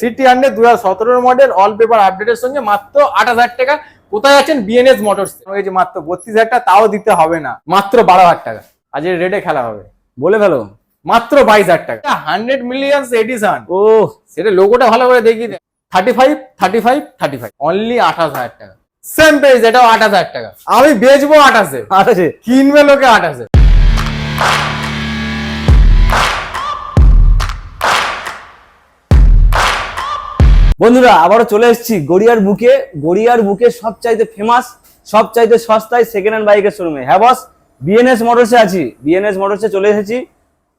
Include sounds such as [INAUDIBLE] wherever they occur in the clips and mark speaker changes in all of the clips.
Speaker 1: City hundred দু হাজার model all paper আপডেটের সঙ্গে মাত্র আট হাজার টাকা। কোথায় আছেন? বিএনএস মোটরস এই যে মাত্র বত্রিশ হাজার টাকা তাও দিতে হবে না। মাত্র বারো হাজার টাকা। আজের রেটে খেলা হবে।
Speaker 2: বলে ফেলো।
Speaker 1: মাত্র বাইশ হাজার টাকা। হান্ড্রেড মিলিয়ন্স এডিশন
Speaker 2: ও
Speaker 1: সেটা লোগোটা ভালো করে দেখিয়ে দেন thirty five thirty five thirty five only আঠাশ হাজার টাকা। সেম প্রাইস এটাও আঠাশ হাজার টাকা। আমি বেচবো আঠাশে
Speaker 2: আছে
Speaker 1: কিনবে লোকে আঠাশে
Speaker 2: বন্ধুরা, আবারও চলে এসেছি গড়িয়ার বুকে। গড়িয়ার বুকে সবচাইতে ফেমাস সবচাইতে সস্তায় সেকেন্ড হ্যান্ড বাইকের শোরুমে হ্যাঁ বস বিএনএস মোটরসে আছি। বিএনএস মোটরসে চলে এসেছি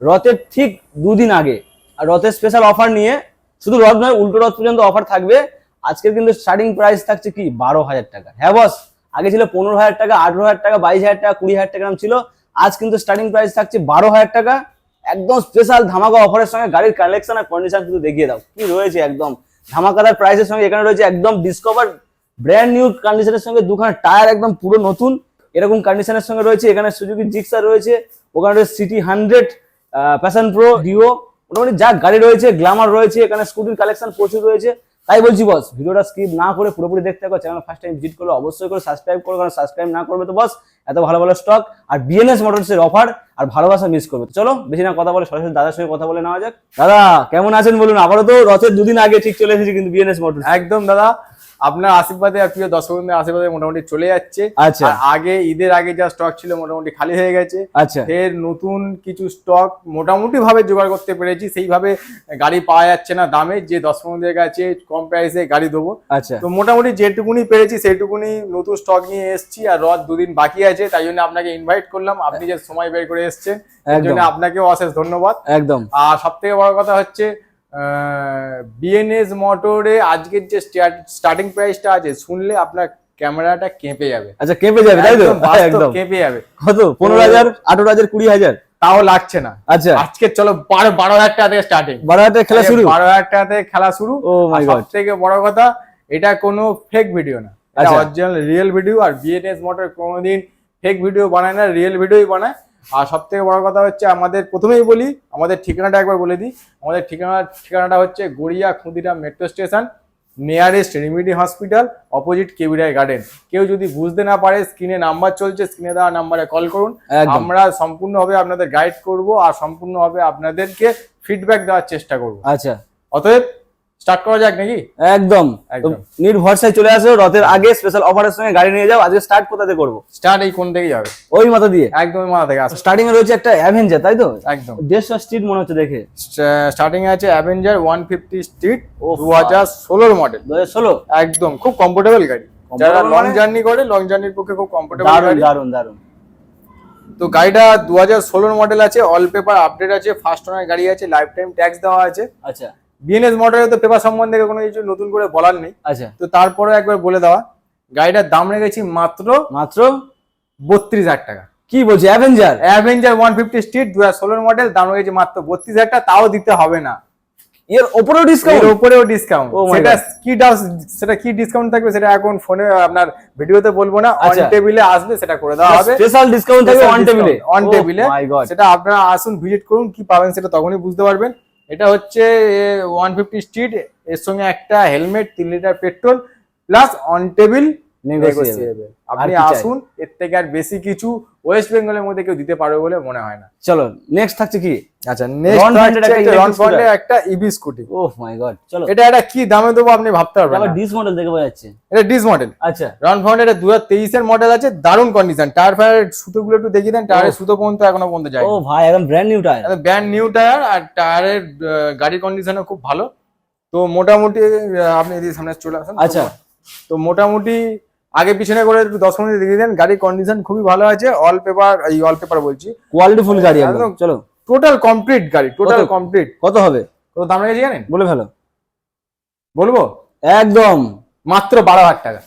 Speaker 2: রথের ঠিক দুদিন আগে। আর রথের স্পেশাল অফার নিয়ে শুধু রথ নয়, উল্টো রথ পর্যন্ত অফার থাকবে। আজকের কিন্তু স্টার্টিং প্রাইস থাকছে কি? বারো হাজার টাকা। হ্যাঁ বস আগে ছিল পনেরো হাজার টাকা, আঠেরো হাজার টাকা, বাইশ হাজার টাকা, কুড়ি হাজার টাকা ছিল। আজ কিন্তু স্টার্টিং প্রাইস থাকছে বারো হাজার টাকা। একদম স্পেশাল ধামাকা অফারের সঙ্গে গাড়ির কালেকশন আর কন্ডিশন শুধু দেখিয়ে দাও। কি রয়েছে একদম। ধামাকাদার প্রাইসের সঙ্গে এখানে রয়েছে একদম ডিসকভার ব্র্যান্ড নিউ কন্ডিশনের সঙ্গে দুখানা টায়ার একদম পুরো নতুন। এরকম কন্ডিশনের সঙ্গে রয়েছে, এখানে সুজুকি জিক্সার রয়েছে, ওখানে রয়েছে CT hundred Passion Pro Dio মোটামুটি যা গাড়ি রয়েছে গ্ল্যামার রয়েছে, এখানে স্কুটির কালেকশন প্রচুর রয়েছে। তাই বলছি বস ভিডিওটা স্কিপ না করে পুরোপুরি দেখতে থাকো চ্যানেল ফার্স্ট টাইম ভিজিট করলে অবশ্যই করে সাবস্ক্রাইব করো, কারণ সাবস্ক্রাইব না করবে তো বস এত ভালো ভালো স্টক আর বিএনএস মোটরসের অফার আর ভালোবাসা মিস করবে। চলো, বেশি না কথা বলে, সরাসরি দাদার সঙ্গে কথা বলে নেওয়া যাক। দাদা, কেমন আছেন বলুন? আবারও তো রথের দুদিন আগে ঠিক চলে এসেছি কিন্তু বিএনএস মোটরস
Speaker 1: একদম দাদা আপনার আশীর্বাদে আর প্রিয় দর্শক বন্ধুদের আশীর্বাদে মোটামুটি চলে যাচ্ছে।
Speaker 2: আচ্ছা।
Speaker 1: আগে ঈদের আগে যা স্টক ছিল মোটামুটি খালি হয়ে গেছে।
Speaker 2: আচ্ছা।
Speaker 1: ফের নতুন কিছু স্টক মোটামুটি ভাবে জোগাড় করতে পেরেছি। সেইভাবে গাড়ি পাওয়া যাচ্ছে না দামে। যে দর্শক বন্ধুদের কাছে কম প্রাইসে গাড়ি দেবো।
Speaker 2: আচ্ছা।
Speaker 1: তো মোটামুটি যেটুকুনি পেরেছি সেইটুকুনি নতুন স্টক নিয়ে এসেছি। আর রথ দুদিন বাকি আছে তাই জন্য আপনাকে ইনভাইট করলাম। আপনি যে সময় বের করে এসেছেন এর জন্য আপনাকেও অশেষ ধন্যবাদ।
Speaker 2: একদম।
Speaker 1: আর সব থেকে বড় কথা হচ্ছে বিএনএস মোটরে আজকের যে স্টার্টিং প্রাইসটা আছে শুনলে আপনার ক্যামেরাটা কেঁপে যাবে।
Speaker 2: আচ্ছা কেঁপে যাবে তাই তো?
Speaker 1: একদম কেঁপে যাবে।
Speaker 2: কত? পনেরো হাজার আঠারো হাজার কুড়ি হাজার?
Speaker 1: তাও লাগছে না।
Speaker 2: আচ্ছা।
Speaker 1: আজকে চলো বারো বারো হাজার টাকা থেকে স্টার্টিং
Speaker 2: বারো হাজার টাকা খেলা শুরু?
Speaker 1: বারো হাজার টাকা থেকে খেলা শুরু।
Speaker 2: ও মাই
Speaker 1: সব
Speaker 2: গড
Speaker 1: থেকে বড় কথা এটা কোনো ফেক ভিডিও না। এটা। অরিজিনাল রিয়েল ভিডিও আর বিএনএস মোটর কোনোদিন ফেক ভিডিও বানায় না রিয়েল ভিডিওই বানায়। আর সব থেকে বড় কথা হচ্ছে আমাদের প্রথমেই বলি আমাদের ঠিকানাটা একবার বলে দিই। আমাদের ঠিকানা ঠিকানাটা হচ্ছে Garia Khudiram metro station nearest remedy hospital opposite কেবিরাই garden কেউ যদি বুঝতে না পারে স্ক্রিনে নাম্বার চলছে স্ক্রিনে দেওয়া নাম্বারে কল করুন। আমরা সম্পূর্ণভাবে আপনাদের গাইড করব আর সম্পূর্ণভাবে আপনাদেরকে ফিডব্যাক দেওয়ার চেষ্টা করব।
Speaker 2: আচ্ছা।
Speaker 1: অতএব স্টার্ট করা যাক নাকি?
Speaker 2: একদম।
Speaker 1: একদম।
Speaker 2: নির্ভরসায় চলে আসো রথের আগে স্পেশাল অফারের সঙ্গে গাড়ি নিয়ে যাও আজকে স্টার্ট কোথাতে করব?
Speaker 1: স্টার্ট এই কোন থেকেই হবে
Speaker 2: ওই মাথা দিয়ে।
Speaker 1: একদম মাথা থেকে আসো।
Speaker 2: স্টার্টিং এ রয়েছে একটা অ্যাভেঞ্জার তাই তো?
Speaker 1: একদম।
Speaker 2: দেড়শো স্ট্রিট মনে হচ্ছে দেখে।
Speaker 1: স্টার্টিং আছে অ্যাভেঞ্জার ওয়ান ফিফটি স্ট্রিট দু হাজার ষোলোর মডেল
Speaker 2: দু হাজার ষোলো?
Speaker 1: একদম খুব কমফোর্টেবল গাড়ি। যারা লং
Speaker 2: মানে?
Speaker 1: জার্নি করে লং জার্নির পক্ষে খুব কমফোর্টেবল দারুণ
Speaker 2: দারুণ দারুণ
Speaker 1: তো গাড়িটা দু হাজার ষোলোর মডেল আছে অল পেপার আপডেট আছে ফার্স্ট ওনার গাড়ি আছে লাইফ টাইম ট্যাক্স দেওয়া আছে।
Speaker 2: আচ্ছা।
Speaker 1: বিএনএস মডেলে তো পেপার সম্বন্ধে কোনো কিছু নতুন করে বলার নেই।
Speaker 2: আচ্ছা।
Speaker 1: তো তারপরে একবার বলে দেওয়া গাড়িটার দাম রেখেছি মাত্র
Speaker 2: মাত্র?
Speaker 1: বত্রিশ হাজার টাকা।
Speaker 2: কি বলছি Avenger
Speaker 1: Avenger one fifty Street দু হাজার ষোলোর মডেল দাম রয়েছে মাত্র বত্রিশ হাজার টাকা তাও দিতে হবে না।
Speaker 2: এর ওপরেও ডিসকাউন্ট
Speaker 1: উপরেও ডিসকাউন্ট
Speaker 2: Oh
Speaker 1: সেটা কি সেটা কি ডিসকাউন্ট থাকবে সেটা এখন ফোনে আপনার ভিডিওতে বলব না অন
Speaker 2: আচ্ছা।
Speaker 1: টেবিলে আসবে সেটা করে দেওয়া হবে।
Speaker 2: স্পেশাল ডিসকাউন্ট থাকবে অন টেবিলে
Speaker 1: অন টেবিলে সেটা আপনারা আসুন ভিজিট করুন কি পাবেন সেটা তখনই বুঝতে পারবেন। এটা হচ্ছে ওয়ান ফিফটি স্ট্রিট এর সঙ্গে একটা হেলমেট তিন litre petrol plus on table
Speaker 2: negotiable
Speaker 1: আপনি আসুন এর থেকে আর বেশি কিছু ওয়েস্ট বেঙ্গলের মধ্যে কেউ দিতে পারবে বলে মনে হয় না।
Speaker 2: চলো নেক্সট থাকছে কি?
Speaker 1: আচ্ছা
Speaker 2: এর
Speaker 1: নেক্সট একটা EV scooty
Speaker 2: oh my god চলো।
Speaker 1: এটা একটা কি দামে দেবো আপনি ভাবতে পারবেন
Speaker 2: আবার। ডিস মডেল দেখে বোঝা যাচ্ছে।
Speaker 1: এটা ডিস মডেল
Speaker 2: আচ্ছা।
Speaker 1: রন ফাউন্ড এটা দু হাজার তেইশের মডেল আছে দারুণ কন্ডিশন টায়ার ফায়ার সুতোগুলো একটু দেখিয়ে দেন টায়ারের সুতো পর্যন্ত এখনও পর্যন্ত যায়
Speaker 2: ও ভাই একদম brand new tyre
Speaker 1: brand new tyre আর টায়ারের গাড়ির কন্ডিশনও খুব ভালো। তো মোটামুটি আপনি এদিকে সামনে চলে আসেন।
Speaker 2: আচ্ছা।
Speaker 1: তো মোটামুটি আগে পিছনে করে একটু দশ মিনিট দেখিয়ে দেন গাড়ির কন্ডিশন খুবই ভালো আছে। অল পেপার এই অল পেপার বলছি।
Speaker 2: কোয়ালিটি ফুল গাড়ি একদম। চলো।
Speaker 1: টোটাল কমপ্লিট গাড়ি টোটাল কমপ্লিট
Speaker 2: কত হবে?
Speaker 1: কত দাম রেখেছি জানেন?
Speaker 2: বলে ফেলো।
Speaker 1: বলব?
Speaker 2: একদম।
Speaker 1: মাত্র বারো হাজার টাকা।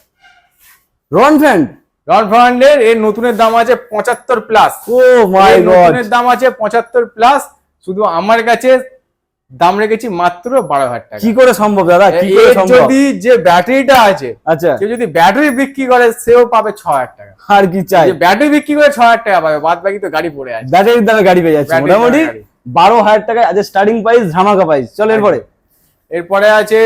Speaker 2: রন ফ্যান্ড
Speaker 1: রন ফান্ডের এর নতুনের দাম আছে পঁচাত্তর প্লাস
Speaker 2: ও মাই গড
Speaker 1: নতুনের দাম আছে পঁচাত্তর প্লাস শুধু আমার কাছে দাম রেখেছি মাত্র বারো হাজার টাকা।
Speaker 2: কি করে সম্ভব দাদা? কি করে সম্ভব?
Speaker 1: যদি যে ব্যাটারিটা আছে
Speaker 2: আচ্ছা।
Speaker 1: কেউ যদি ব্যাটারি বিক্রি করে সেও পাবে ছ হাজার টাকা।
Speaker 2: আর কি চাই?
Speaker 1: ব্যাটারি বিক্রি করে ছ হাজার টাকা পাবে বাদ বাকি তো গাড়ি পড়ে আছে।
Speaker 2: ব্যাটারির দামে গাড়ি পেয়ে যাচ্ছে। মোটামুটি বারো হাজার টাকা আজ স্টার্টিং প্রাইস ধামাকা প্রাইস চলো এরপরে।
Speaker 1: এরপরে আছে।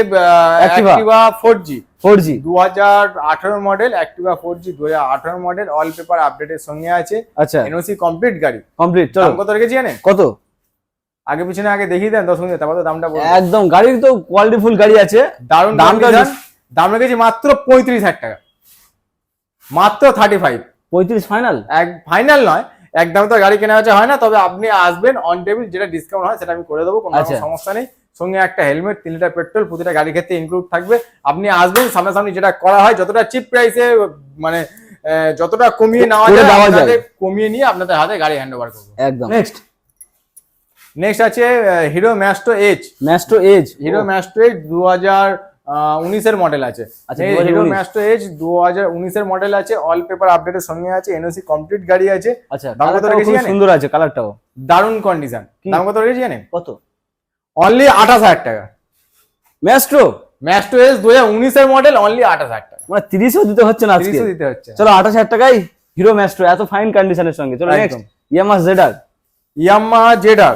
Speaker 1: Activa four G
Speaker 2: four G
Speaker 1: দু হাজার আঠারো মডেল অ্যাক্টিভা ফোর জি দু হাজার আঠারো মডেল অল পেপার আপডেটের সঙ্গে আছে।
Speaker 2: আচ্ছা।
Speaker 1: এনওসি কমপ্লিট গাড়ি।
Speaker 2: কমপ্লিট চলো।
Speaker 1: কত রেখেছি জানেন?
Speaker 2: কত?
Speaker 1: আগে পিছনে আগে দেখিয়ে দেন দশ মিনিট তারপর তো দামটা
Speaker 2: একদম গাড়ির তো কোয়ালিটি ফুল গাড়ি আছে।
Speaker 1: দারুণ
Speaker 2: দামটা
Speaker 1: দামটা দাম রেখেছি মাত্র পঁয়ত্রিশ হাজার টাকা। মাত্র থার্টি ফাইভ
Speaker 2: পঁয়ত্রিশ ফাইনাল
Speaker 1: এক ফাইনাল নয় একদম তো গাড়ি কেনা হচ্ছে হয় না তবে আপনি আসবেন অন টেবিল যেটা ডিসকাউন্ট হয় সেটা আমি করে দেবো কোনো
Speaker 2: আচ্ছা।
Speaker 1: সমস্যা নেই। সঙ্গে একটা হেলমেট তিন লিটার পেট্রোল প্রতিটা গাড়ির ক্ষেত্রে ইনক্লুড থাকবে। আপনি আসবেন সামনাসামনি যেটা করা হয় যতটা চিপ প্রাইসে মানে আহ, যতটা কমিয়ে নেওয়া যায় কমিয়ে নিয়ে আপনাদের হাতে গাড়ি হ্যান্ড ওভার করব।
Speaker 2: একদম। নেক্সট
Speaker 1: নেক্সট আছে Hero Maestro Edge
Speaker 2: Maestro Edge
Speaker 1: Hero Maestro Edge দু হাজার উনিশের মডেল আছে।
Speaker 2: আচ্ছা,
Speaker 1: হিরো ম্যাস্টো এইচ দু হাজার উনিশের মডেল আছে অল পেপার আপডেটের সঙ্গে আছে এনওসি কমপ্লিট গাড়ি আছে।
Speaker 2: আচ্ছা
Speaker 1: দাম কত
Speaker 2: কালারটাও
Speaker 1: রেখেছি
Speaker 2: সুন্দর আছে কালারটাও
Speaker 1: দারুণ কন্ডিশন দাম কত রেখেছি জানেন?
Speaker 2: কত?
Speaker 1: অনলি আঠাশ হাজার টাকা।
Speaker 2: ম্যাস্ট্রো
Speaker 1: ম্যাস্টো এস দু হাজার উনিশের মডেল অনলি আঠাশ হাজার টাকা।
Speaker 2: মানে তিরিশও দিতে হচ্ছে না
Speaker 1: তিরিশও দিতে হচ্ছে।
Speaker 2: চলো আঠাশ হাজার টাকায় হিরো ম্যাস্ট্রো এত ফাইন কন্ডিশনের সঙ্গে। চলো নেক্সট
Speaker 1: একদম।
Speaker 2: ইয়ামাস জেডার
Speaker 1: ইয়ামা জেডার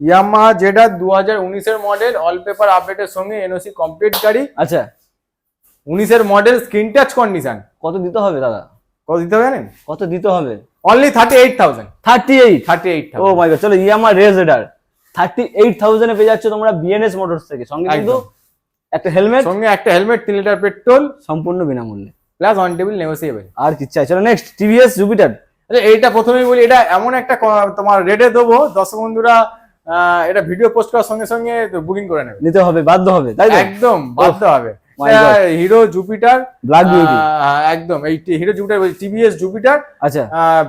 Speaker 1: ইয়ামা জেডার দু হাজার উনিশের মডেল অল পেপার আপডেটের সঙ্গে এনওসি কমপ্লিট গাড়ি।
Speaker 2: আচ্ছা।
Speaker 1: উনিশের মডেল স্ক্রিন টাচ কন্ডিশন
Speaker 2: কত দিতে হবে দাদা?
Speaker 1: কত দিতে হবে জানেন?
Speaker 2: কত দিতে হবে?
Speaker 1: Only thirty eight thousand
Speaker 2: thirty eight
Speaker 1: thirty eight
Speaker 2: oh my god চলো Yamaha Ray ZR thirty eight থাউজেন্ডে পেয়ে যাচ্ছ তোমরা বিএনএস মোটরস থেকে। সঙ্গে কিন্তু একটা হেলমেট
Speaker 1: সঙ্গে একটা হেলমেট তিন লিটার পেট্রোল
Speaker 2: সম্পূর্ণ বিনামূল্যে।
Speaker 1: প্লাস অন টেবিল নেগোসিয়েবল
Speaker 2: আর কি চাই? চলো নেক্সট টিভিএস জুপিটার
Speaker 1: আচ্ছা এইটা প্রথমেই বলি এটা এমন একটা তোমার রেটে দেবো। দর্শক বন্ধুরা এটা ভিডিও পোস্ট করার সঙ্গে সঙ্গে বুকিং করে নেবে।
Speaker 2: নিতে হবে বাধ্য হবে তাই
Speaker 1: একদম বাধ্য হবে। হিরো জুপিটার
Speaker 2: ব্ল্যাক বিউটি
Speaker 1: একদম এই হিরো জুপিটার টিভিএস জুপিটার
Speaker 2: আচ্ছা।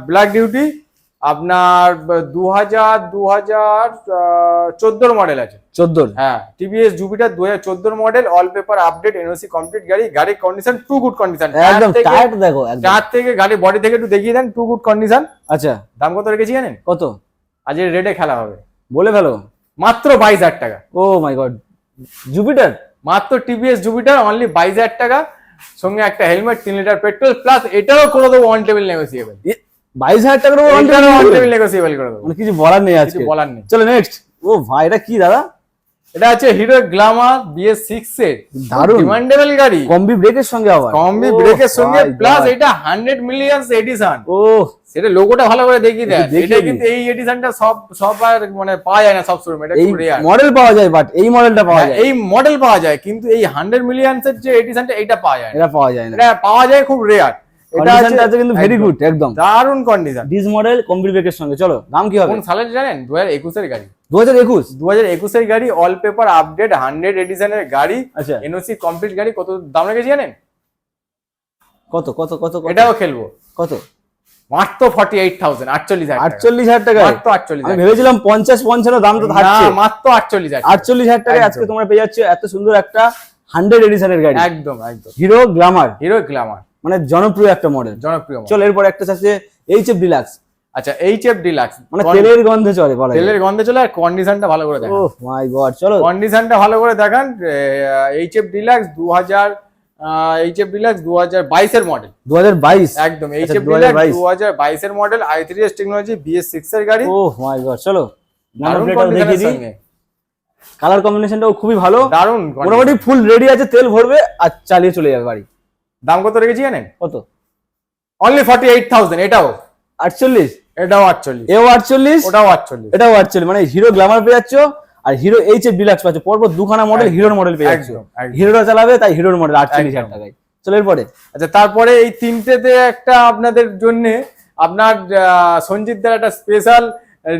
Speaker 1: ব্ল্যাক ডিউটি আপনার দু হাজার দু হাজার চোদ্দোর মডেল আছে।
Speaker 2: চোদ্দোর?
Speaker 1: হ্যাঁ টিভিএস জুপিটার দু হাজার চোদ্দোর model all paper update NOC complete গাড়ি গাড়ির কন্ডিশন টু গুড কন্ডিশন
Speaker 2: একদম টায়ার্ড দেখো
Speaker 1: চার থেকে গাড়ি বডি থেকে একটু দেখিয়ে দেন টু গুড কন্ডিশন
Speaker 2: আচ্ছা।
Speaker 1: দাম কত রেখেছি জানেন?
Speaker 2: কত?
Speaker 1: আজ রেটে খেলা হবে।
Speaker 2: বলে ফেলো।
Speaker 1: মাত্র বাইশ হাজার টাকা।
Speaker 2: Oh my god. জুপিটার?
Speaker 1: মাত্র টিভিএস জুপিটার অনলি বাইশ হাজার টাকা সঙ্গে একটা হেলমেট তিন লিটার পেট্রোল প্লাস এটাও করে দেবো ওয়ান টেবিল নেগোসিয়েবল
Speaker 2: বাইশ হাজার টাকার
Speaker 1: ওয়ান টেবিল নেগোসিয়েবল করে দেবো।
Speaker 2: মানে কিছু বলার নেই আজকে।
Speaker 1: বলার নেই।
Speaker 2: চলো নেক্সট ও ভাই এটা কি দাদা?
Speaker 1: এটা আছে হিরো গ্লামার বিএস সিক্স এর।
Speaker 2: দারুণ।
Speaker 1: ডিমান্ডেবল গাড়ি।
Speaker 2: কম্বি ব্রেকের সঙ্গে আবার।
Speaker 1: কম্বি ব্রেকের সঙ্গে প্লাস এটা হান্ড্রেড মিলিয়ন এডিশন
Speaker 2: ও
Speaker 1: সেটা লোগোটা ভালো করে দেখিয়ে দেয়। এটা কিন্তু এই এডিশনটা সব সব আর মানে পাওয়া যায় না সব শোরুমে এটা খুব রেয়ার
Speaker 2: মডেল পাওয়া যায় বাট এই মডেলটা পাওয়া যায়।
Speaker 1: এই মডেল পাওয়া যায় কিন্তু এই হান্ড্রেড মিলিয়ন্স এর যে এডিশনটা এটা পাওয়া যায়
Speaker 2: এটা পাওয়া যায় না।
Speaker 1: এটা পাওয়া যায় খুব রেয়ার এটা
Speaker 2: আছে কিন্তু ভেরি। গুড একদম।
Speaker 1: দারুণ কন্ডিশন
Speaker 2: ডিস মডেল ব্রেকের সঙ্গে। চলো দাম কি হবে?
Speaker 1: কোন সালের জানেন? দু হাজার একুশের গাড়ি।
Speaker 2: দু হাজার একুশ?
Speaker 1: দু একুশের গাড়ি অল পেপার আপডেট হান্ড্রেড এডিশনের গাড়ি
Speaker 2: আচ্ছা।
Speaker 1: এনওসি কমপ্লিট গাড়ি কত দাম রেখেছি জানেন?
Speaker 2: কত কত কত?
Speaker 1: এটাও খেলব।
Speaker 2: কত?
Speaker 1: মাত্র ফর্টি এইট থাউজেন্ড আটচল্লিশ হাজার
Speaker 2: আটচল্লিশ হাজার টাকা
Speaker 1: মাত্র আটচল্লিশ
Speaker 2: আমি ভেবেছিলাম পঞ্চাশ পঞ্চান্ন দাম তো থাকছে।
Speaker 1: মাত্র আটচল্লিশ হাজার
Speaker 2: আটচল্লিশ হাজার টাকায় আজকে
Speaker 1: একদম।
Speaker 2: তোমরা পেয়ে যাচ্ছ এত সুন্দর একটা হান্ড্রেড এডিশনের গাড়ি।
Speaker 1: একদম একদম।
Speaker 2: হিরো গ্লামার
Speaker 1: হিরো গ্লামার
Speaker 2: মানে জনপ্রিয় একটা মডেল
Speaker 1: জনপ্রিয়।
Speaker 2: চলো এরপর একটা আছে এইচ এফ ডিলাক্স
Speaker 1: আচ্ছা এইচ এফ ডিলাক্স
Speaker 2: মানে তেলের গন্ধে চলে বলা
Speaker 1: তেলের গন্ধে চলে আর কন্ডিশনটা ভালো করে
Speaker 2: ও
Speaker 1: দেখান
Speaker 2: মাই গড চলো।
Speaker 1: কন্ডিশনটা ভালো করে দেখান এইচ এফ ডিলাক্স দু হাজার এইচ এফ ডিলাক্স দু হাজার বাইশের মডেল
Speaker 2: দু হাজার বাইশ?
Speaker 1: একদম এইচ
Speaker 2: আচ্ছা,
Speaker 1: এফ ডিলাক্স
Speaker 2: 2022
Speaker 1: দু হাজার বাইশের model I three S technology BS six এর গাড়ি।
Speaker 2: ও মাই গড চলো কালার কম্বিনেশনটাও খুবই ভালো।
Speaker 1: দারুণ
Speaker 2: মোটামুটি ফুল রেডি আছে তেল ভরবে আর চালিয়ে চলে যাবে গাড়ি।
Speaker 1: দাম কত রেখেছি জানেন?
Speaker 2: কত?
Speaker 1: অনলি ফর্টি এইট থাউজেন্ড এটাও।
Speaker 2: আটচল্লিশ?
Speaker 1: এটাও আটচল্লিশ।
Speaker 2: এও আটচল্লিশ?
Speaker 1: ওটাও আটচল্লিশ।
Speaker 2: এটাও আটচল্লিশ মানে হিরো গ্লামার পেয়ে যাচ্ছ। আর হিরো এইচ এফ ডিলাক্স পাচ্ছ। পরপর দুখানা মডেল হিরোর মডেল পেয়ে যাচ্ছ। হিরোটা চালাবে তাই হিরোর মডেল আটচল্লিশ হাজার টাকায়। চলো এরপরে।
Speaker 1: আচ্ছা তারপরে এই তিনটেতে একটা আপনাদের জন্য আপনার সঞ্জিত দার একটা স্পেশাল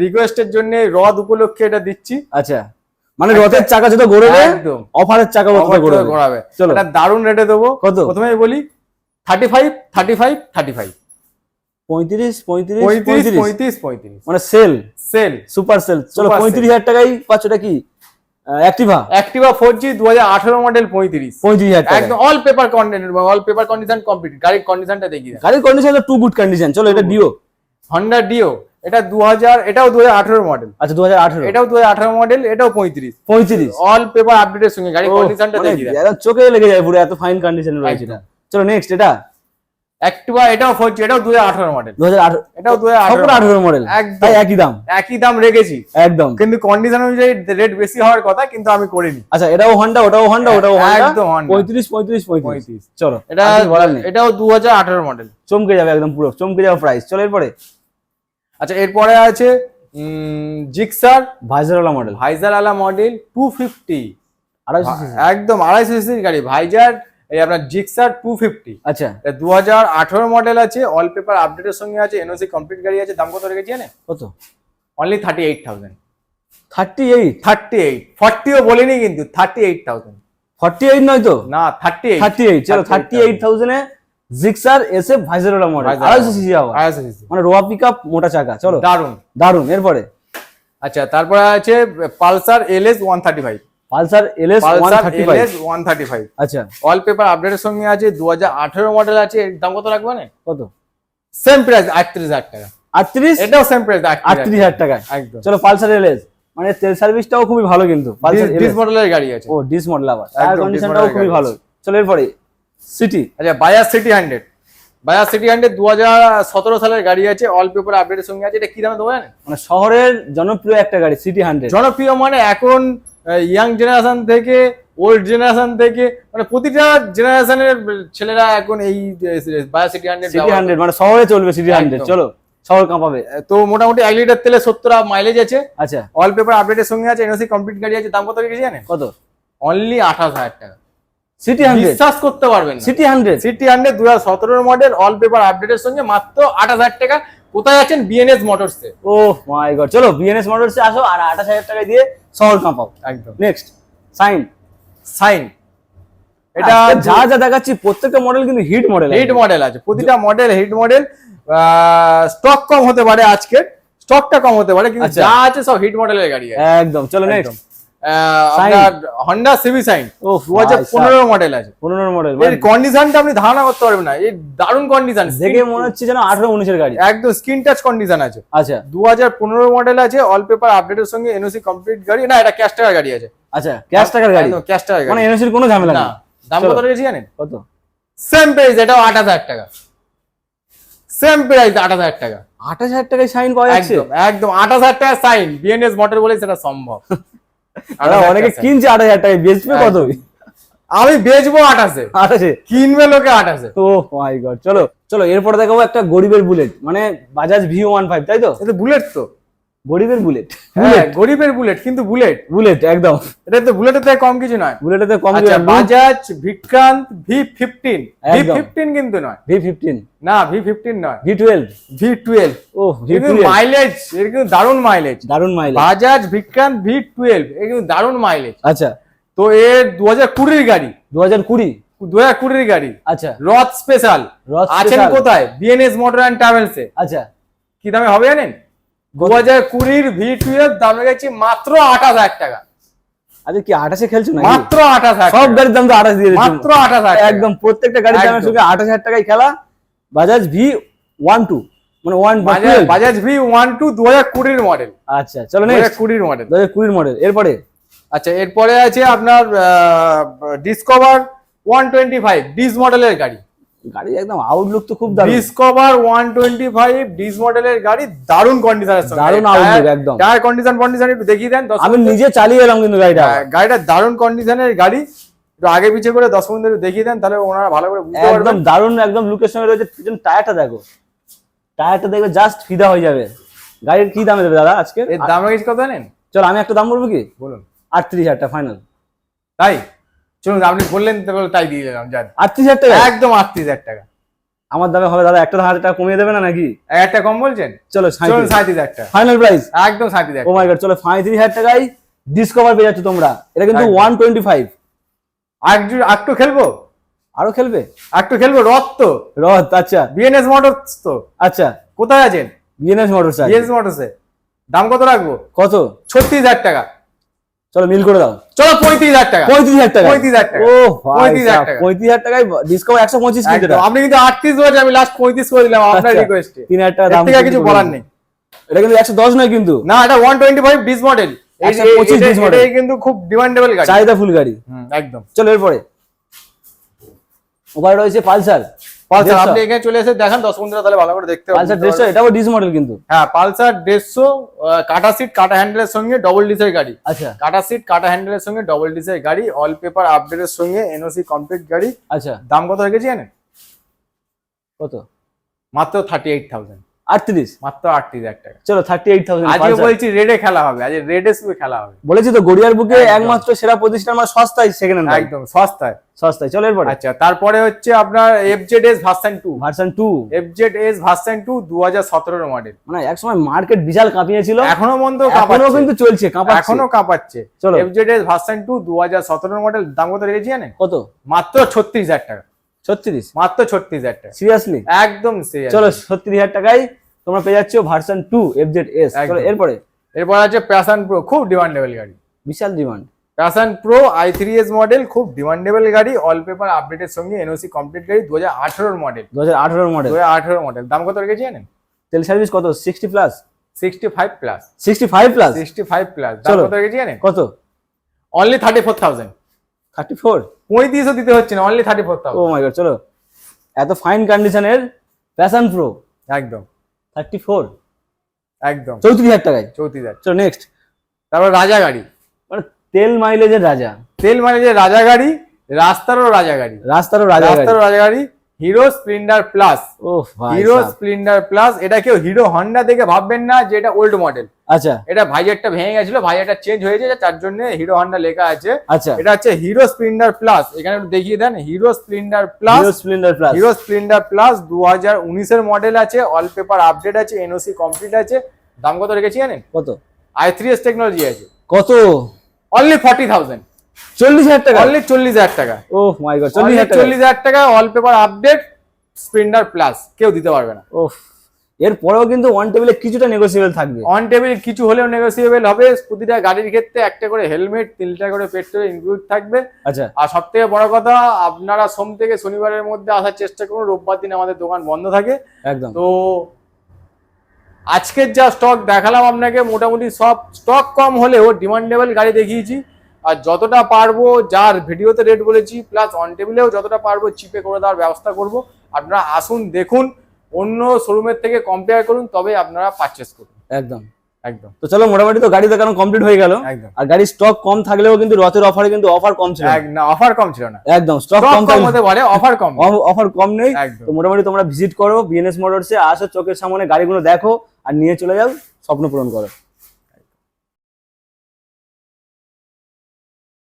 Speaker 1: রিকোয়েস্টের জন্য রদ উপলক্ষে এটা দিচ্ছি।
Speaker 2: আচ্ছা। মানে রথের চাকা যেটা ঘোরবে
Speaker 1: একদম।
Speaker 2: অফারের চাকা
Speaker 1: অফার
Speaker 2: ঘোরাবে চলো।
Speaker 1: এটা দারুণ রেটে দেবো।
Speaker 2: কত?
Speaker 1: প্রথমেই বলি thirty five thirty five thirty five
Speaker 2: পঁয়ত্রিশ পঁয়ত্রিশ
Speaker 1: পঁয়ত্রিশ।
Speaker 2: পঁয়ত্রিশ
Speaker 1: পঁয়ত্রিশ।
Speaker 2: মানে সেল
Speaker 1: সেল
Speaker 2: সুপার সেল। চলো পঁয়ত্রিশ হাজার টাকাই পাচ্ছ এটা কি? অ্যাক্টিভা
Speaker 1: অ্যাক্টিভা ফোর জি দু হাজার আঠারো মডেল পঁয়ত্রিশ।
Speaker 2: পঁয়ত্রিশ হাজার
Speaker 1: একদম all paper content all paper condition complete গাড়ির কন্ডিশনটা দেখিয়ে দেন
Speaker 2: গাড়ির কন্ডিশন টু গুড কন্ডিশন চলো এটা ডিও
Speaker 1: হন্ডা ডিও এটা দু হাজার এটাও দু হাজার আঠারো মডেল
Speaker 2: আচ্ছা দু হাজার আঠেরো।
Speaker 1: এটাও দু হাজার আঠারো মডেল এটাও পঁয়ত্রিশ।
Speaker 2: পঁয়ত্রিশ।
Speaker 1: অল পেপার আপডেটের সঙ্গে গাড়ির কন্ডিশনটা
Speaker 2: মানে
Speaker 1: দেন
Speaker 2: চোখে লেগে যায় পুরো এত ফাইন কন্ডিশনে রয়েছে এটা। চলো নেক্সট এটা?
Speaker 1: অ্যাক্টিভা এটাও ফোর এটাও দু হাজার আঠারো মডেল
Speaker 2: দু হাজার আঠারো।
Speaker 1: এটাও দু হাজার
Speaker 2: আঠারো মডেল
Speaker 1: একদম।
Speaker 2: তাই একই দাম।
Speaker 1: একই দাম রেখেছি।
Speaker 2: একদম।
Speaker 1: কিন্তু কন্ডিশন অনুযায়ী রেট বেশি হওয়ার কথা কিন্তু আমি করিনি।
Speaker 2: আচ্ছা এটাও হন্ডা ওটাও হন্ডা ওটাও
Speaker 1: একদম
Speaker 2: পঁয়ত্রিশ পঁয়ত্রিশ পঁয়ত্রিশ। চলো
Speaker 1: এটা এটাও দু হাজার আঠারো মডেল
Speaker 2: চমকে যাবে একদম পুরো চমকে যাবে প্রাইস চলো এরপরে।
Speaker 1: আচ্ছা এরপরে আছে জিক্সার
Speaker 2: ভাইজারওয়ালা মডেল
Speaker 1: ভাইজার আলা মডেল টু ফিফটি
Speaker 2: আড়াইশো
Speaker 1: একদম আড়াইশো সিসির গাড়ি। ভাইজার এই আপনার জিক্সার টু ফিফটি
Speaker 2: আচ্ছা।
Speaker 1: দু হাজার আঠারো মডেল আছে অল পেপার আপডেটের সঙ্গে আছে এনওসি কমপ্লিট গাড়ি আছে দাম কত রেখেছি জানেন?
Speaker 2: কত?
Speaker 1: Only thirty eight thousand
Speaker 2: thirty eight
Speaker 1: thirty eight ফর্টিও বলিনি কিন্তু thirty eight thousand
Speaker 2: forty eight নয় তো?
Speaker 1: না থার্টি এইট
Speaker 2: থার্টি এইট চলো থার্টি এইট থাউজেন্ডে জিক্সার এসে ভাইজারওয়ালা মডেল আড়াইশো সিসি আবার
Speaker 1: আড়াইশো সিসি
Speaker 2: মানে রোয়া পিক আপ মোটা চাকা চলো।
Speaker 1: দারুণ
Speaker 2: দারুণ এরপরে?
Speaker 1: আচ্ছা তারপরে আছে Pulsar L S one thirty five
Speaker 2: Pulsar LS one
Speaker 1: Pulsar
Speaker 2: thirty
Speaker 1: L
Speaker 2: five
Speaker 1: S one thirty five
Speaker 2: আচ্ছা।
Speaker 1: অল পেপার আপডেটের সঙ্গে আছে দু হাজার আঠেরো মডেল আছে এর দাম কত রাখবে না
Speaker 2: কত?
Speaker 1: সেম প্রাইস আটত্রিশ হাজার টাকা।
Speaker 2: আটত্রিশ?
Speaker 1: এটাও সেম প্রাইস
Speaker 2: আটত্রিশ হাজার টাকায়
Speaker 1: একদম।
Speaker 2: চলো পালসার এলএস। মানে তেল সার্ভিসটাও খুবই ভালো কিন্তু পালসার
Speaker 1: ডিস মডেলের গাড়ি আছে।
Speaker 2: ও ডিস মডেল আবার। টায়ার কন্ডিশনটাও খুবই ভালো। চলো এরপরে সিটি
Speaker 1: আচ্ছা Bajaj CT hundred Bajaj CT hundred দু হাজার সতেরো সালের গাড়ি আছে অল পেপার আপডেটের সঙ্গে আছে। এটা কি দামে দেবো
Speaker 2: মানে শহরের জনপ্রিয় একটা গাড়ি সিটি হান্ড্রেড
Speaker 1: জনপ্রিয় মানে এখন ইয়াং জেনারেশন থেকে ওল্ড জেনারেশন থেকে মানে প্রতিটা জেনারেশনের ছেলেরা এখন এই সিটি হান্ড্রেড
Speaker 2: মানে শহরে চলবে সিটি হান্ড্রেড চলো শহর কাঁপাবে।
Speaker 1: তো মোটামুটি এক লিটার তেলে সত্তর মাইলেজ আছে।
Speaker 2: আচ্ছা।
Speaker 1: অল পেপার আপডেটের সঙ্গে আছে এনওসি কমপ্লিট গাড়ি আছে দাম কত রেখেছি জানেন?
Speaker 2: কত?
Speaker 1: অনলি আঠাশ হাজার টাকা।
Speaker 2: সিটি হান্ড্রেড
Speaker 1: বিশ্বাস করতে পারবেন
Speaker 2: সিটি হান্ড্রেড
Speaker 1: সিটি হান্ড্রেড দু হাজার সতেরোর মডেল অল পেপার আপডেটের সঙ্গে মাত্র আঠাশ হাজার টাকা। কোথায় আছেন? বিএনএস মোটরসে
Speaker 2: ও মাই গড চলো বিএনএস মোটরসে আসো আর আঠাশ হাজার টাকা দিয়ে শহর কাঁপাও
Speaker 1: একদম।
Speaker 2: নেক্সট সাইন
Speaker 1: সাইন এটা
Speaker 2: যা যা দেখাচ্ছি প্রত্যেকটা মডেল কিন্তু হিট মডেল
Speaker 1: হিট মডেল আছে। প্রতিটা মডেল হিট মডেল স্টক কম হতে পারে আজকে স্টকটা কম হতে পারে কিন্তু
Speaker 2: আচ্ছা।
Speaker 1: যা আছে সব হিট মডেলের গাড়ি
Speaker 2: একদম। চলো নেক্সট।
Speaker 1: আপনার হন্ডা সিভি সাইন
Speaker 2: ও
Speaker 1: দু হাজার পনেরো মডেল আছে।
Speaker 2: পনেরো মডেল
Speaker 1: এর কন্ডিশনটা আপনি ধারণা করতে পারবেন না। এই দারুণ কন্ডিশন
Speaker 2: দেখে মনে হচ্ছে যেন আঠারো উনিশের গাড়ি।
Speaker 1: একদম স্ক্রিন টাচ কন্ডিশন আছে।
Speaker 2: আচ্ছা।
Speaker 1: দু হাজার পনেরো মডেল আছে অল পেপার আপডেটের সঙ্গে এনওসি কমপ্লিট গাড়ি। না এটা ক্যাশ টাকার গাড়ি আছে।
Speaker 2: আচ্ছা ক্যাশ টাকার গাড়ি?
Speaker 1: ক্যাশ টাকার
Speaker 2: মানে
Speaker 1: গাড়ি।
Speaker 2: এনএসির কোনো ঝামেলা
Speaker 1: না দাম কত রেখেছি জানেন?
Speaker 2: কত?
Speaker 1: সেম প্রাইস এটাও আট হাজার টাকা। সেম প্রাইস আট হাজার টাকা।
Speaker 2: আঠাশ হাজার টাকায় সাইন পাওয়া যাচ্ছে?
Speaker 1: একদম একদম আট হাজার টাকা সাইন বিএনএস মোটর বলে সেটা সম্ভব। [LAUGHS]
Speaker 2: অনেকে কিনছে আঠাশ হাজার টাকায় বেচবে কত?
Speaker 1: আমি বেচবো আঠাশে
Speaker 2: আঠাশে
Speaker 1: কিনবে লোকে আঠাশে
Speaker 2: ও মাই গড চলো চলো এরপরে দেখাবো একটা গরিবের বুলেট মানে বাজাজ ভি ওয়ান ফাইভ তাই তো?
Speaker 1: এটা বুলেট তো।
Speaker 2: গরিবের বুলেট।
Speaker 1: হ্যাঁ গরিবের বুলেট কিন্তু বুলেট।
Speaker 2: বুলেট একদম।
Speaker 1: এটা তো বুলেটের থেকে কম কিছু নয়।
Speaker 2: বুলেটে কম
Speaker 1: আচ্ছা Bajaj Vikrant V fifteen. V. Fifteen কিন্তু নয়।
Speaker 2: V fifteen.
Speaker 1: না ভি ফিফটিন নয়।
Speaker 2: V twelve.
Speaker 1: V twelve.
Speaker 2: ও
Speaker 1: মাইলেজ এর কিন্তু দারুণ মাইলেজ।
Speaker 2: দারুণ mileage.
Speaker 1: Bajaj Vikrant V twelve এর কিন্তু দারুণ মাইলেজ।
Speaker 2: আচ্ছা।
Speaker 1: তো এর দু হাজার কুড়ির গাড়ি।
Speaker 2: দু হাজার কুড়ি।
Speaker 1: দু হাজার কুড়ির গাড়ি।
Speaker 2: আচ্ছা।
Speaker 1: রথ স্পেশাল
Speaker 2: রথ
Speaker 1: আছেন। কোথায়? বিএনএস মোটর অ্যান্ড ট্রাভেলসে
Speaker 2: আচ্ছা।
Speaker 1: কি দামে হবে জানেন? দু হাজার কুড়ির ভি টুয়েলভ দামে গেছি মাত্র আঠাশ হাজার টাকা।
Speaker 2: আচ্ছা কি আঠাশে খেলছো না
Speaker 1: মাত্র আঠাশ হাজার
Speaker 2: সব গাড়ির দাম তো আঠাশ দিয়ে
Speaker 1: মাত্র আঠাশ হাজার
Speaker 2: একদম প্রত্যেকটা গাড়ির দামের সঙ্গে আঠাশ হাজার টাকায় খেলা। বাজাজ ভি ওয়ান টু মানে one
Speaker 1: Bajaj Bajaj V one two দু হাজার কুড়ির মডেল
Speaker 2: আচ্ছা চলো
Speaker 1: দু কুড়ির মডেল
Speaker 2: দু হাজার কুড়ির মডেল এরপরে?
Speaker 1: আচ্ছা এরপরে আছে আপনার Discover one twenty five disc মডেলের গাড়ি।
Speaker 2: গাড়ি একদম আউটলুক তো খুব দারুণ।
Speaker 1: Discover one twenty five disc মডেলের গাড়ি দারুণ কন্ডিশনের সঙ্গে।
Speaker 2: দারুণ outlook একদম।
Speaker 1: টায়ার কন্ডিশন কন্ডিশন একটু দেখিয়ে দেন
Speaker 2: আমি নিজে চালিয়ে এলাম কিন্তু গাড়িটা।
Speaker 1: হ্যাঁ, গাড়িটা দারুণ কন্ডিশনের গাড়ি। একটু আগে পিছে করে দশ মিনিট দেখিয়ে দেন তাহলে ওনারা ভালো করে বুঝতে
Speaker 2: একদম দারুণ একদম লুকের সঙ্গে রয়েছে। পিছন টায়ারটা দেখো। টায়ারটা দেখবে জাস্ট ফিদা হয়ে যাবে। গাড়ির কি দামে দেবে দাদা আজকে?
Speaker 1: এর দাম কথা নেন
Speaker 2: চলো আমি একটা দাম বলব কি?
Speaker 1: বলুন।
Speaker 2: আটত্রিশ হাজার টাকা ফাইনাল
Speaker 1: তাই? চলুন আপনি বললেন তাই দিয়ে দিলাম যান।
Speaker 2: আটত্রিশ হাজার টাকা?
Speaker 1: একদম আটত্রিশ হাজার টাকা।
Speaker 2: আমার দামে হবে দাদা একটা হাজার টাকা কমিয়ে দেবে না নাকি?
Speaker 1: একটা কম বলছেন?
Speaker 2: চলো
Speaker 1: সাঁত্রিশ হাজার টাকা।
Speaker 2: ফাইনাল প্রাইস
Speaker 1: একদম সাঁত্রিশ হাজার
Speaker 2: ও মাই গড চলো পঁয়ত্রিশ হাজার টাকায় ডিসকভার পেয়ে যাচ্ছ তোমরা। এটা কিন্তু ওয়ান টোয়েন্টি ফাইভ
Speaker 1: আর একটু খেলব?
Speaker 2: আরও খেলবে?
Speaker 1: একটু খেলব? রথ তো।
Speaker 2: রথ আচ্ছা।
Speaker 1: বিএনএস মোটরস তো।
Speaker 2: আচ্ছা।
Speaker 1: কোথায় আছেন?
Speaker 2: বিএনএস মোটর সাইকেল
Speaker 1: বিএনএস মোটরসে দাম কত রাখব?
Speaker 2: কত?
Speaker 1: ছত্রিশ হাজার টাকা।
Speaker 2: চলো মিল করে দাও।
Speaker 1: চলো পঁয়ত্রিশ হাজার টাকা।
Speaker 2: পঁয়ত্রিশ হাজার টাকা।
Speaker 1: 35,000 টাকা।
Speaker 2: ও
Speaker 1: 35,000 টাকা।
Speaker 2: পঁয়ত্রিশ হাজার টাকায় ডিসকভার একশো পঁচিশ কিন্তু।
Speaker 1: আপনি কিন্তু আটত্রিশ বলেছেন আমি লাস্ট পঁয়ত্রিশ করে দিলাম আপনার
Speaker 2: আচ্ছা,
Speaker 1: রিকোয়েস্টে
Speaker 2: তিন হাজার টাকা দাম
Speaker 1: থেকে কিছু বলার নেই।
Speaker 2: এটা কিন্তু একশো দশ নয় কিন্তু।
Speaker 1: না এটা one twenty five disc model
Speaker 2: 125 disc model।
Speaker 1: এটাই কিন্তু খুব ডিমান্ডেবল গাড়ি।
Speaker 2: চাহিদা ফুল গাড়ি।
Speaker 1: একদম।
Speaker 2: চলো এরপরে। ওখানে রয়েছে পালসার।
Speaker 1: পালসার আপনি এখানে চলে এসে দেখেন দশ পনেরো তাহলে ভালো করে দেখতে
Speaker 2: পালসার দেড়শো। এটাও ডিস মডেল কিন্তু।
Speaker 1: হ্যাঁ পালসার দেড়শো কাটা সিট কাটা হ্যান্ডেলের সঙ্গে ডবল ডিসের গাড়ি।
Speaker 2: আচ্ছা।
Speaker 1: কাটা সিট কাটা হ্যান্ডেলের সঙ্গে ডবল ডিসের গাড়ি অল পেপার আপডেটের সঙ্গে এনওসি কমপ্লিট গাড়ি।
Speaker 2: আচ্ছা।
Speaker 1: দাম কত হয়ে গেছে জানেন?
Speaker 2: কত?
Speaker 1: মাত্র থার্টি এইট থাউজেন্ড
Speaker 2: আটত্রিশ?
Speaker 1: মাত্র আটত্রিশ হাজার টাকা।
Speaker 2: চলো থার্টি এইট
Speaker 1: আজকে
Speaker 2: থাউজেন্ড
Speaker 1: বলছি রেডে খেলা হবে আজ রেডে শুধু খেলা হবে।
Speaker 2: বলেছি তো গড়িয়ার বুকে একমাত্র সেরা প্রতিষ্ঠান আমার সস্তায় সেকেন্ড হ্যান্ড
Speaker 1: একদম সস্তায়।
Speaker 2: সস্তায় চলো এরপরে।
Speaker 1: আচ্ছা তারপরে হচ্ছে আপনার FZ S version two
Speaker 2: version two
Speaker 1: FZ S version two দু হাজার সতেরোর মডেল
Speaker 2: মানে একসময় মার্কেট বিশাল কাঁপিয়েছিল
Speaker 1: এখনও পর্যন্ত এখনও
Speaker 2: কিন্তু চলছে কাঁপাচ্ছে।
Speaker 1: এখনও কাঁপাচ্ছে।
Speaker 2: চলো।
Speaker 1: এফজেড এস ভার্সন টু দু হাজার সতেরোর মডেল দাম কত রেখেছি জানেন?
Speaker 2: কত?
Speaker 1: মাত্র ছত্রিশ হাজার টাকা।
Speaker 2: ছত্রিশ?
Speaker 1: মাত্র ছত্রিশ হাজার টাকা।
Speaker 2: সিরিয়াসলি
Speaker 1: একদম।
Speaker 2: চলো ছত্রিশ হাজার টাকায় তোমরা পেয়ে যাচ্ছ version two F Z
Speaker 1: S
Speaker 2: এরপরে।
Speaker 1: এরপর আছে প্যাশন প্রো খুব ডিমান্ডেবল গাড়ি।
Speaker 2: বিশাল demand
Speaker 1: Passion Pro I three S model খুব ডিমান্ডেবল গাড়ি অল পেপার আপডেটের সঙ্গে এনওসি কমপ্লিট গাড়ি দু হাজার আঠারোর মডেল
Speaker 2: দু হাজার আঠারোর মডেল
Speaker 1: দু হাজার আঠারোর মডেল দাম কত রেখেছি জানেন?
Speaker 2: তেল সার্ভিস কত? Sixty plus
Speaker 1: sixty five plus
Speaker 2: sixty five plus
Speaker 1: sixty five plus দাম। কত রেখেছি জানেন?
Speaker 2: কত?
Speaker 1: Only thirty four thousand
Speaker 2: thirty four
Speaker 1: পঁয়ত্রিশও দিতে হচ্ছে না only thirty four thousand oh
Speaker 2: my god চলো। এত ফাইন কন্ডিশনের প্যাশন প্রো
Speaker 1: একদম।
Speaker 2: থার্টি ফোর
Speaker 1: একদম।
Speaker 2: চৌত্রিশ হাজার টাকায়?
Speaker 1: চৌত্রিশ হাজার।
Speaker 2: চলো নেক্সট
Speaker 1: তারপর রাজা গাড়ি।
Speaker 2: মানে তেল মাইলেজের রাজা।
Speaker 1: তেল মাইলেজের রাজা গাড়ি রাস্তারও রাজা গাড়ি।
Speaker 2: রাস্তারও রাজা গাড়ি।
Speaker 1: রাস্তারও রাজা গাড়ি Hero Splendor Plus Hero. Splendor Plus এটা কেউ হিরো হন্ডা দেখে ভাববেন না যে এটা ওল্ড মডেল
Speaker 2: আচ্ছা।
Speaker 1: এটা ভাইজারটা ভেঙে গেছিল ভাইজারটা চেঞ্জ হয়েছে তার জন্য হিরো হন্ডা লেখা আছে।
Speaker 2: আচ্ছা।
Speaker 1: এটা হচ্ছে হিরো স্প্লেন্ডার প্লাস এখানে একটু দেখিয়ে দেন Hero Splendor Plus
Speaker 2: Hero Splendor Plus
Speaker 1: Hero Splendor Plus দু হাজার উনিশের মডেল আছে অল পেপার আপডেট আছে এনওসি কমপ্লিট আছে। দাম কত রেখেছি জানেন?
Speaker 2: কত?
Speaker 1: আই থ্রি এস টেকনোলজি আছে।
Speaker 2: কত?
Speaker 1: অনলি ফর্টি থাউজেন্ড
Speaker 2: চল্লিশ হাজার টাকা।
Speaker 1: অনলি চল্লিশ হাজার টাকা।
Speaker 2: ও মাই গড চল্লিশ হাজার
Speaker 1: চল্লিশ হাজার টাকা all paper update Splendor Plus কেউ দিতে পারবে না।
Speaker 2: ও এর পরেও কিন্তু ওয়ান টেবিলে কিছুটা নেগোসিয়েবল থাকবে।
Speaker 1: অন টেবিল কিছু হলেও নেগোসিয়েবল হবে। প্রতিটা গাড়ির ক্ষেত্রে একটা করে হেলমেট তিন লিটার করে পেট্রোল ইনক্লুড থাকবে।
Speaker 2: আচ্ছা।
Speaker 1: আর সব থেকে বড় কথা আপনারা সোম থেকে শনিবারের মধ্যে আসার চেষ্টা করুন রোববার দিন আমাদের দোকান বন্ধ থাকে।
Speaker 2: একদম।
Speaker 1: তো আজকের যা স্টক দেখালাম আপনাকে মোটামুটি সব স্টক কম হলেও ডিমান্ডেবল গাড়ি দেখিয়েছি। আর যতটা পারব যার ভিডিওতে রেট বলেছি প্লাস অন টেবিলেও যতটা পারব চিপে করে দেওয়ার ব্যবস্থা করব। আপনারা আসুন দেখুন অন্য শোরুমের থেকে কম্পেয়ার করুন তবে আপনারা পারচেস করুন।
Speaker 2: একদম।
Speaker 1: একদম।
Speaker 2: তো চলো মোটামুটি তো গাড়ি দেখানো কমপ্লিট হয়ে গেল। আর গাড়ির স্টক কম থাকলেও কিন্তু রথের অফারে কিন্তু অফার কম ছিল না।
Speaker 1: অফার কম ছিল না।
Speaker 2: একদম স্টক
Speaker 1: স্টক
Speaker 2: কম
Speaker 1: কম হতে পারে অফার কম।
Speaker 2: অফার কম নেই। তো মোটামুটি তোমরা ভিজিট করো বিএনএস মোটরসে আসো চোখের সামনে গাড়িগুলো দেখো আর নিয়ে চলে যাও স্বপ্ন পূরণ করো।